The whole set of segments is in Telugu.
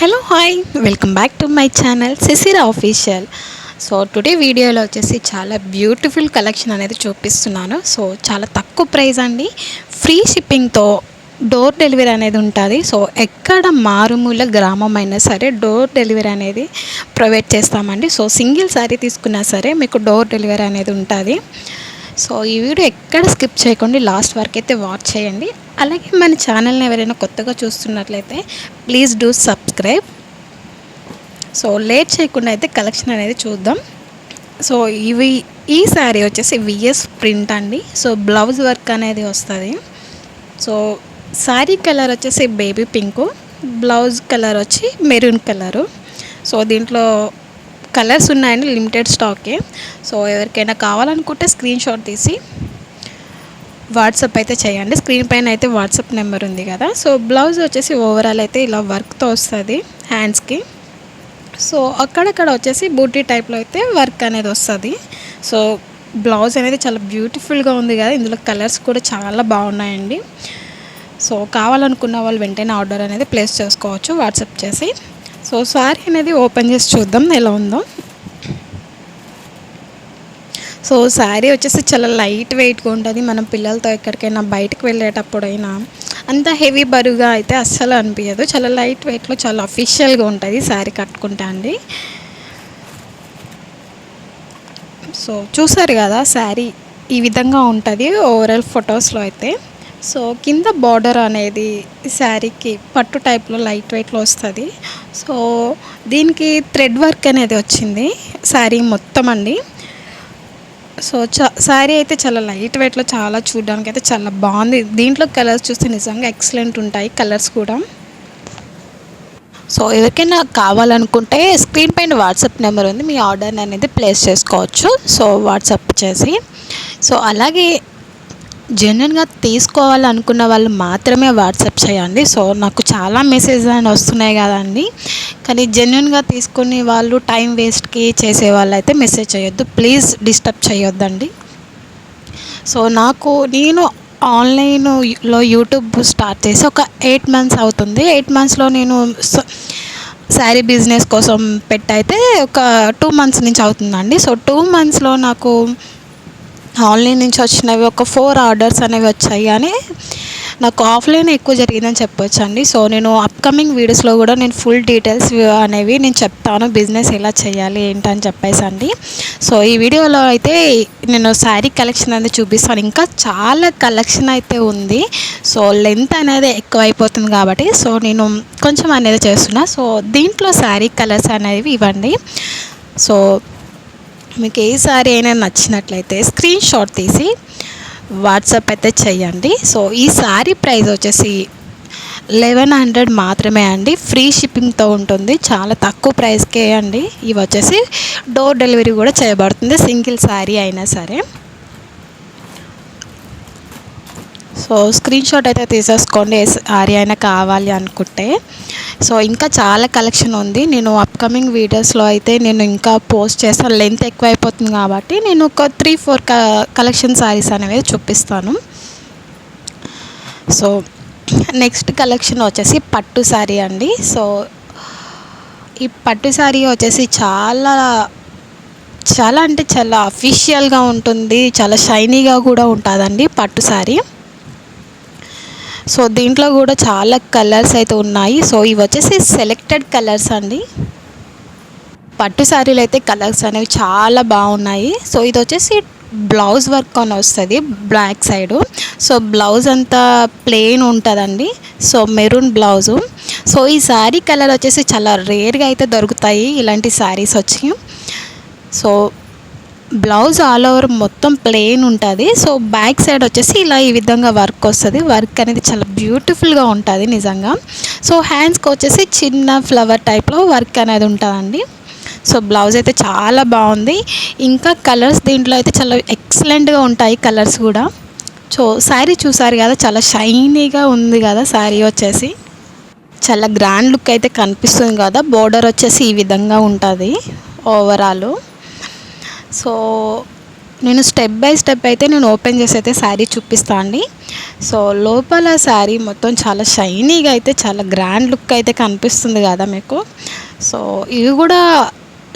Hello hi welcome back to my channel Sisira official so today వీడియోలో వచ్చేసి చాలా బ్యూటిఫుల్ కలెక్షన్ అనేది చూపిస్తున్నాను. సో చాలా తక్కువ ప్రైస్ అండి. ఫ్రీ షిప్పింగ్తో డోర్ డెలివరీ అనేది ఉంటుంది. సో ఎక్కడ మారుమూల గ్రామం అయినా సరే డోర్ డెలివరీ అనేది ప్రొవైడ్ చేస్తామండి. సో సింగిల్ శారీ తీసుకున్నా సరే మీకు డోర్ డెలివరీ అనేది ఉంటుంది. సో ఈ వీడియో ఎక్కడ స్కిప్ చేయకుండా లాస్ట్ వరకు అయితే వాచ్ చేయండి. అలాగే మన ఛానల్ని ఎవరైనా కొత్తగా చూస్తున్నట్లయితే please do subscribe. So late చేయకుండా అయితే కలెక్షన్ అనేది చూద్దాం. సో ఇవి ఈ శారీ వచ్చేసి విఎస్ ప్రింట్ అండి. సో బ్లౌజ్ వర్క్ అనేది వస్తుంది. సో శారీ కలర్ వచ్చేసి బేబీ పింకు బ్లౌజ్ కలర్ వచ్చి మెరూన్ కలరు. సో దీంట్లో కలర్స్ ఉన్నాయండి లిమిటెడ్ స్టాకే సో ఎవరికైనా కావాలనుకుంటే స్క్రీన్ షాట్ తీసి వాట్సాప్ అయితే చేయండి. స్క్రీన్ పైన అయితే వాట్సాప్ నెంబర్ ఉంది కదా. సో బ్లౌజ్ వచ్చేసి ఓవరాల్ అయితే ఇలా వర్క్తో వస్తుంది హ్యాండ్స్కి సో అక్కడక్కడ వచ్చేసి బూటీ టైప్లో అయితే వర్క్ అనేది వస్తుంది. సో బ్లౌజ్ అనేది చాలా బ్యూటిఫుల్గా ఉంది కదా. ఇందులో కలర్స్ కూడా చాలా బాగున్నాయండి. సో కావాలనుకున్న వాళ్ళు వెంటనే ఆర్డర్ అనేది ప్లేస్ చేసుకోవచ్చు వాట్సాప్ చేసి. సో సారీ అనేది ఓపెన్ చేసి చూద్దాం ఎలా ఉందో. సో శారీ వచ్చేసి చాలా లైట్ వెయిట్గా ఉంటుంది. మనం పిల్లలతో ఎక్కడికైనా బయటకు వెళ్ళేటప్పుడైనా అంత హెవీ బరువుగా అయితే అస్సలు అనిపించదు చాలా లైట్ వెయిట్లో చాలా అఫీషియల్గా ఉంటుంది శారీ కట్టుకుంటా అండి. సో చూసారు కదా శారీ ఈ విధంగా ఉంటుంది ఓవరాల్ ఫొటోస్లో అయితే. సో కింద బార్డర్ అనేది శారీకి పట్టు టైప్లో లైట్ వెయిట్లో వస్తుంది. సో దీనికి థ్రెడ్ వర్క్ అనేది వచ్చింది శారీ మొత్తం అండి. సో చా శారీ అయితే చాలా లైట్ వెయిట్లో చాలా చూడడానికి అయితే చాలా బాగుంది. దీంట్లో కలర్స్ చూస్తే నిజంగా ఎక్సలెంట్ ఉంటాయి కలర్స్ కూడా. సో ఎవరికైనా కావాలనుకుంటే స్క్రీన్ పైన వాట్సాప్ నెంబర్ ఉంది మీ ఆర్డర్ అనేది ప్లేస్ చేసుకోవచ్చు. సో వాట్సాప్ చేసి సో అలాగే జెన్యున్గా తీసుకోవాలనుకున్న వాళ్ళు మాత్రమే వాట్సాప్ చేయండి. సో నాకు చాలా మెసేజ్ అని వస్తున్నాయి కదండి. కానీ జెన్యున్గా తీసుకునే వాళ్ళు టైం వేస్ట్కి చేసే వాళ్ళు అయితే మెసేజ్ చేయొద్దు. ప్లీజ్ డిస్టర్బ్ చేయొద్దండి. సో నాకు నేను ఆన్లైన్లో యూట్యూబ్ స్టార్ట్ చేసి ఒక ఎయిట్ మంత్స్ అవుతుంది. ఎయిట్ మంత్స్లో నేను శారీ బిజినెస్ కోసం పెట్టయితే ఒక టూ మంత్స్ నుంచి అవుతుందండి. సో టూ మంత్స్లో నాకు ఆన్లైన్ నుంచి వచ్చినవి ఒక ఫోర్ ఆర్డర్స్ అనేవి వచ్చాయి కానీ నాకు ఆఫ్లైన్ ఎక్కువ జరిగిందని చెప్పొచ్చు అండి సో నేను అప్కమింగ్ వీడియోస్లో కూడా నేను ఫుల్ డీటెయిల్స్ అనేవి నేను చెప్తాను బిజినెస్ ఎలా చేయాలి ఏంటని చెప్పేసి అండి. సో ఈ వీడియోలో అయితే నేను శారీ కలెక్షన్ అనేది చూపిస్తాను. ఇంకా చాలా కలెక్షన్ అయితే ఉంది. సో లెంత్ అనేది ఎక్కువ అయిపోతుంది కాబట్టి సో నేను కొంచెం అనేది చేస్తున్నా. సో దీంట్లో శారీ కలర్స్ అనేవి ఇవ్వండి. సో మీకు ఏ సారీ అయినా నచ్చినట్లయితే స్క్రీన్ షాట్ తీసి వాట్సాప్ అయితే చెయ్యండి సో ఈ సారీ ప్రైస్ వచ్చేసి లెవెన్ హండ్రెడ్ మాత్రమే అండి. ఫ్రీ షిప్పింగ్తో ఉంటుంది. చాలా తక్కువ ప్రైస్కే అండి. ఇవి వచ్చేసి డోర్ డెలివరీ కూడా చేయబడుతుంది. సింగిల్ శారీ అయినా సరే. సో స్క్రీన్ షాట్ అయితే తీసేసుకోండి. సారీ అయినా కావాలి అనుకుంటే. సో ఇంకా చాలా కలెక్షన్ ఉంది. నేను అప్కమింగ్ వీడియోస్లో అయితే నేను ఇంకా పోస్ట్ చేస్తాను లెంత్ ఎక్కువ అయిపోతుంది కాబట్టి నేను ఒక త్రీ ఫోర్ కలెక్షన్ శారీస్ అనేవి చూపిస్తాను. సో నెక్స్ట్ కలెక్షన్ వచ్చేసి పట్టు శారీ అండి. సో ఈ పట్టు శారీ వచ్చేసి చాలా చాలా అంటే చాలా అఫీషియల్గా ఉంటుంది. చాలా షైనీగా కూడా ఉంటుందండి పట్టు శారీ సో దీంట్లో కూడా చాలా కలర్స్ అయితే ఉన్నాయి. సో ఇవి వచ్చేసి సెలెక్టెడ్ కలర్స్ అండి. పట్టు శారీలు అయితే కలర్స్ అనేవి చాలా బాగున్నాయి. సో ఇది వచ్చేసి బ్లౌజ్ వర్క్ అని వస్తుంది బ్లాక్ సైడు. సో బ్లౌజ్ అంతా ప్లెయిన్ ఉంటుందండి. So maroon blouse. సో ఈ శారీ కలర్ వచ్చేసి చాలా రేర్గా అయితే దొరుకుతాయి ఇలాంటి శారీస్ వచ్చి. సో బ్లౌజ్ ఆల్ ఓవర్ మొత్తం ప్లెయిన్ ఉంటుంది. సో బ్యాక్ సైడ్ వచ్చేసి ఇలా ఈ విధంగా వర్క్ వస్తుంది. వర్క్ అనేది చాలా బ్యూటిఫుల్గా ఉంటుంది నిజంగా. సో హ్యాండ్స్కి వచ్చేసి చిన్న ఫ్లవర్ టైప్లో వర్క్ అనేది ఉంటుందండి. సో బ్లౌజ్ అయితే చాలా బాగుంది. ఇంకా కలర్స్ దీంట్లో అయితే చాలా ఎక్సలెంట్గా ఉంటాయి కలర్స్ కూడా. సో శారీ చూసారు కదా చాలా షైనీగా ఉంది కదా శారీ వచ్చేసి. చాలా గ్రాండ్ లుక్ అయితే కనిపిస్తుంది కదా. బోర్డర్ వచ్చేసి ఈ విధంగా ఉంటుంది. ఓవరాల్ సో నేను స్టెప్ బై స్టెప్ అయితే నేను ఓపెన్ చేసి అయితే శారీ చూపిస్తాను అండి. సో లోపల శారీ మొత్తం చాలా షైనీగా అయితే చాలా గ్రాండ్ లుక్ అయితే కనిపిస్తుంది కదా మీకు. సో ఇవి కూడా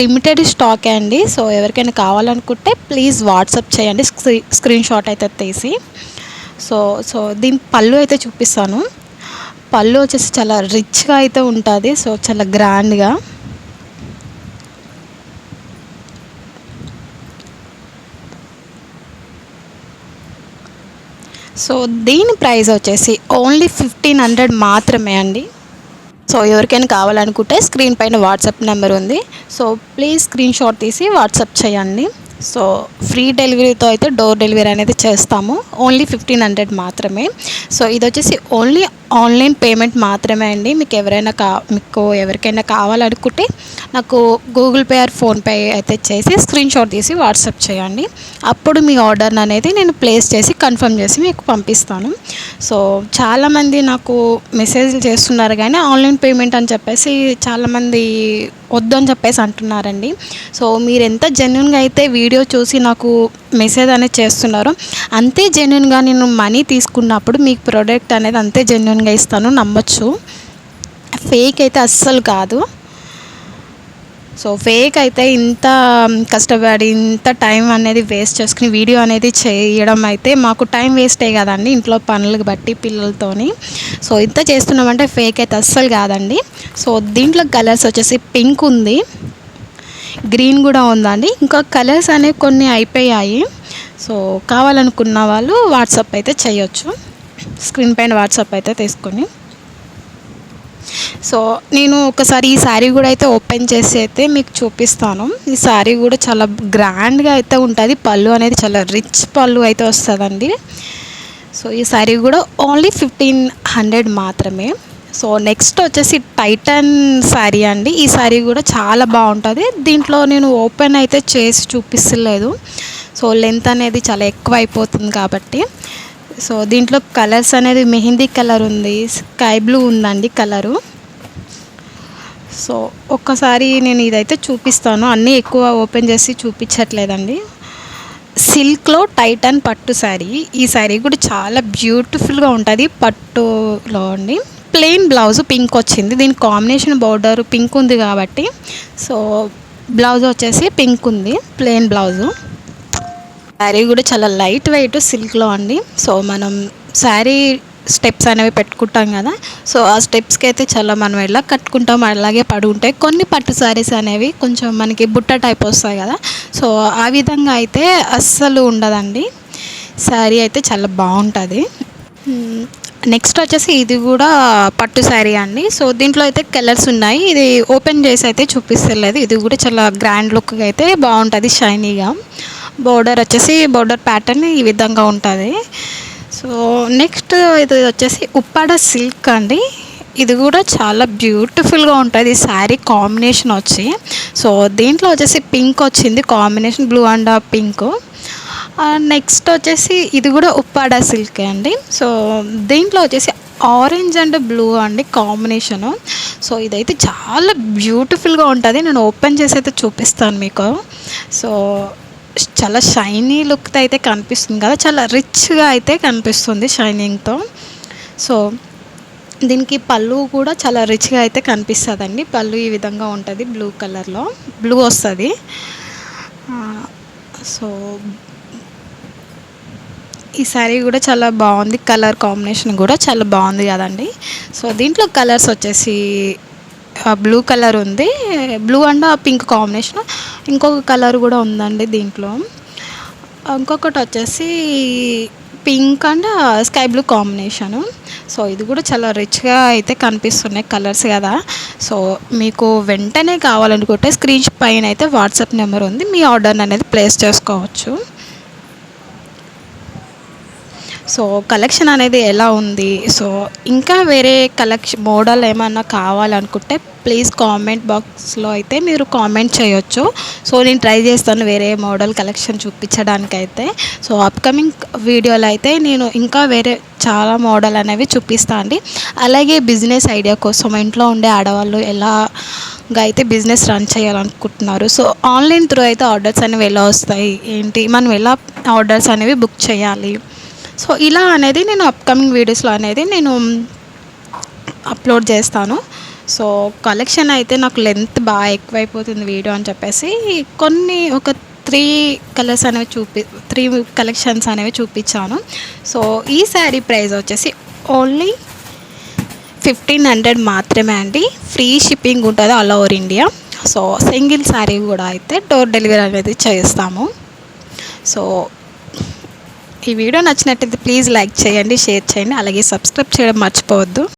లిమిటెడ్ స్టాకే అండి. సో ఎవరికైనా కావాలనుకుంటే ప్లీజ్ వాట్సాప్ చేయండి స్క్రీ స్క్రీన్ షాట్ అయితే తీసి. సో సో దీని పళ్ళు అయితే చూపిస్తాను. పళ్ళు వచ్చేసి చాలా రిచ్గా అయితే ఉంటుంది. సో చాలా గ్రాండ్గా సో దీని ప్రైస్ వచ్చేసి ఓన్లీ ఫిఫ్టీన్ హండ్రెడ్ మాత్రమే అండి. సో ఎవరికైనా కావాలనుకుంటే స్క్రీన్ పైన వాట్సాప్ నెంబర్ ఉంది. సో ప్లీజ్ స్క్రీన్ షాట్ తీసి వాట్సాప్ చేయండి. సో ఫ్రీ డెలివరీతో అయితే డోర్ డెలివరీ అనేది చేస్తాము. ఓన్లీ ఫిఫ్టీన్ హండ్రెడ్ మాత్రమే. సో ఇది వచ్చేసి ఓన్లీ ఆన్లైన్ పేమెంట్ మాత్రమే అండి. మీకు ఎవరైనా కా మీకు ఎవరికైనా కావాలనుకుంటే నాకు గూగుల్ పే ఆర్ ఫోన్పే అయితే చేసి స్క్రీన్ షాట్ తీసి వాట్సాప్ చేయండి. అప్పుడు మీ ఆర్డర్ అనేది నేను ప్లేస్ చేసి కన్ఫర్మ్ చేసి మీకు పంపిస్తాను. సో చాలామంది నాకు మెసేజ్లు చేస్తున్నారు కానీ ఆన్లైన్ పేమెంట్ అని చెప్పేసి చాలామంది వద్దు అని చెప్పేసి అంటున్నారండి. సో మీరు ఎంత జెన్యున్గా అయితే వీడియో చూసి నాకు మెసేజ్ అనేది చేస్తున్నారు. అంతే జెన్యున్గా నేను మనీ తీసుకున్నప్పుడు మీకు ప్రోడక్ట్ అనేది అంతే జెన్యున్గా ఇస్తాను నమ్మొచ్చు. ఫేక్ అయితే అస్సలు కాదు. సో ఫేక్ అయితే ఇంత కష్టపడి ఇంత టైం అనేది వేస్ట్ చేసుకుని వీడియో అనేది చేయడం అయితే మాకు టైం వేస్టే కదండి ఇంట్లో పనులకు బట్టి పిల్లలతోని. సో ఇంత చేస్తున్నామంటే ఫేక్ అయితే అస్సలు కాదండి. సో దీంట్లో కలర్స్ వచ్చేసి పింక్ ఉంది. గ్రీన్ కూడా ఉందండి. ఇంకా కలర్స్ అనేవి కొన్ని అయిపోయాయి. సో కావాలనుకున్న వాళ్ళు వాట్సాప్ అయితే చేయొచ్చు. స్క్రీన్ పైన వాట్సాప్ అయితే తీసుకొని. సో నేను ఒకసారి ఈ శారీ కూడా అయితే ఓపెన్ చేసి అయితే మీకు చూపిస్తాను. ఈ శారీ కూడా చాలా గ్రాండ్గా అయితే ఉంటుంది. పళ్ళు అనేది చాలా రిచ్ పళ్ళు అయితే వస్తుందండి. సో ఈ శారీ కూడా ఓన్లీ ఫిఫ్టీన్ హండ్రెడ్ మాత్రమే. సో నెక్స్ట్ వచ్చేసి టైటన్ శారీ అండి. ఈ శారీ కూడా చాలా బాగుంటుంది. దీంట్లో నేను ఓపెన్ అయితే చేసి చూపిస్తలేదు. సో లెంత్ అనేది చాలా ఎక్కువ అయిపోతుంది కాబట్టి. సో దీంట్లో కలర్స్ అనేది మెహందీ కలర్ ఉంది. స్కై బ్లూ ఉందండి కలరు సో ఒక్కసారి నేను ఇదైతే చూపిస్తాను. అన్నీ ఎక్కువ ఓపెన్ చేసి చూపించట్లేదండి. సిల్క్లో టైటన్ పట్టు శారీ ఈ శారీ కూడా చాలా బ్యూటిఫుల్గా ఉంటుంది పట్టులో అండి. ప్లెయిన్ బ్లౌజ్ పింక్ వచ్చింది. దీని కాంబినేషన్ బార్డర్ పింక్ ఉంది కాబట్టి సో బ్లౌజ్ వచ్చేసి పింక్ ఉంది ప్లెయిన్ బ్లౌజు శారీ కూడా చాలా లైట్ వెయిట్ సిల్క్లో అండి సో మనం శారీ స్టెప్స్ అనేవి పెట్టుకుంటాం కదా సో ఆ స్టెప్స్కి అయితే చాలా మనం ఎలా కట్టుకుంటాం అలాగే పడి ఉంటాయి కొన్ని పట్టు శారీస్ అనేవి కొంచెం మనకి బుట్ట టైప్ వస్తాయి కదా సో ఆ విధంగా అయితే అస్సలు ఉండదండి. శారీ అయితే చాలా బాగుంటుంది. Hmm. నెక్స్ట్ వచ్చేసి ఇది కూడా పట్టు శారీ అండి. సో దీంట్లో అయితే కలర్స్ ఉన్నాయి. ఇది ఓపెన్ చేసి అయితే చూపిస్తలేదు. ఇది కూడా చాలా గ్రాండ్ లుక్గా అయితే బాగుంటుంది షైనీగా. బోర్డర్ వచ్చేసి బోర్డర్ ప్యాటర్న్ ఈ విధంగా ఉంటుంది. సో నెక్స్ట్ ఇది వచ్చేసి ఉప్పాడ సిల్క్ అండి. ఇది కూడా చాలా బ్యూటిఫుల్గా ఉంటుంది. శారీ కాంబినేషన్ వచ్చి. సో దీంట్లో వచ్చేసి పింక్ వచ్చింది. Combination blue and pink. Next వచ్చేసి ఇది కూడా ఉప్పాడ సిల్క్ అండి. సో దీంట్లో వచ్చేసి ఆరెంజ్ అండ్ బ్లూ అండి కాంబినేషను సో ఇదైతే చాలా బ్యూటిఫుల్గా ఉంటుంది. నేను ఓపెన్ చేసి అయితే చూపిస్తాను మీకు. సో చాలా షైనీ లుక్ అయితే కనిపిస్తుంది కదా చాలా రిచ్గా అయితే కనిపిస్తుంది షైనింగ్తో సో దీనికి పళ్ళు కూడా చాలా రిచ్గా అయితే కనిపిస్తుందండి. పళ్ళు ఈ విధంగా ఉంటుంది బ్లూ కలర్లో బ్లూ వస్తుంది. సో ఈ శారీ కూడా చాలా బాగుంది. కలర్ కాంబినేషన్ కూడా చాలా బాగుంది కదండి. సో దీంట్లో కలర్స్ వచ్చేసి బ్లూ కలర్ ఉంది. బ్లూ అండ్ పింక్ కాంబినేషన్ ఇంకొక కలర్ కూడా ఉందండి దీంట్లో. ఇంకొకటి వచ్చేసి pink and sky blue combination so ఇది కూడా చాలా రిచ్గా అయితే కనిపిస్తున్నాయి కలర్స్ కదా. సో మీకు వెంటనే కావాలనుకుంటే స్క్రీన్ పైన అయితే వాట్సాప్ నెంబర్ ఉంది. మీ ఆర్డర్ అనేది ప్లేస్ చేసుకోవచ్చు. సో కలెక్షన్ అనేది ఎలా ఉంది? సో ఇంకా వేరే కలెక్షన్ మోడల్ ఏమన్నా కావాలనుకుంటే ప్లీజ్ కామెంట్ బాక్స్లో అయితే మీరు కామెంట్ చేయొచ్చు. సో నేను ట్రై చేస్తాను వేరే మోడల్ కలెక్షన్ చూపించడానికైతే. సో అప్కమింగ్ వీడియోలో అయితే నేను ఇంకా వేరే చాలా మోడల్ అనేవి చూపిస్తాను అండి. అలాగే బిజినెస్ ఐడియా కోసం ఇంట్లో ఉండే ఆడవాళ్ళు ఎలాగా అయితే బిజినెస్ రన్ చేయాలనుకుంటున్నారు. సో ఆన్లైన్ త్రూ అయితే ఆర్డర్స్ అనేవి ఎలా వస్తాయి? ఏంటి? మనం ఎలా ఆర్డర్స్ అనేవి బుక్ చేయాలి? సో ఇలా అనేది నేను అప్కమింగ్ వీడియోస్లో అనేది నేను అప్లోడ్ చేస్తాను. సో కలెక్షన్ అయితే నాకు లెంత్ బాగా ఎక్కువైపోతుంది వీడియో అని చెప్పేసి కొన్ని ఒక త్రీ కలర్స్ అనేవి చూపి త్రీ కలెక్షన్స్ అనేవి చూపించాను. సో ఈ శారీ ప్రైస్ వచ్చేసి ఓన్లీ ఫిఫ్టీన్ హండ్రెడ్ మాత్రమే అండి. ఫ్రీ షిప్పింగ్ ఉంటుంది all over India so single sari కూడా అయితే డోర్ డెలివరీ అనేది చేస్తాము. సో ఈ వీడియో నచ్చినట్టయితే ప్లీజ్ లైక్ చేయండి షేర్ చేయండి అలాగే సబ్స్క్రైబ్ చేయడం మర్చిపోవద్దు.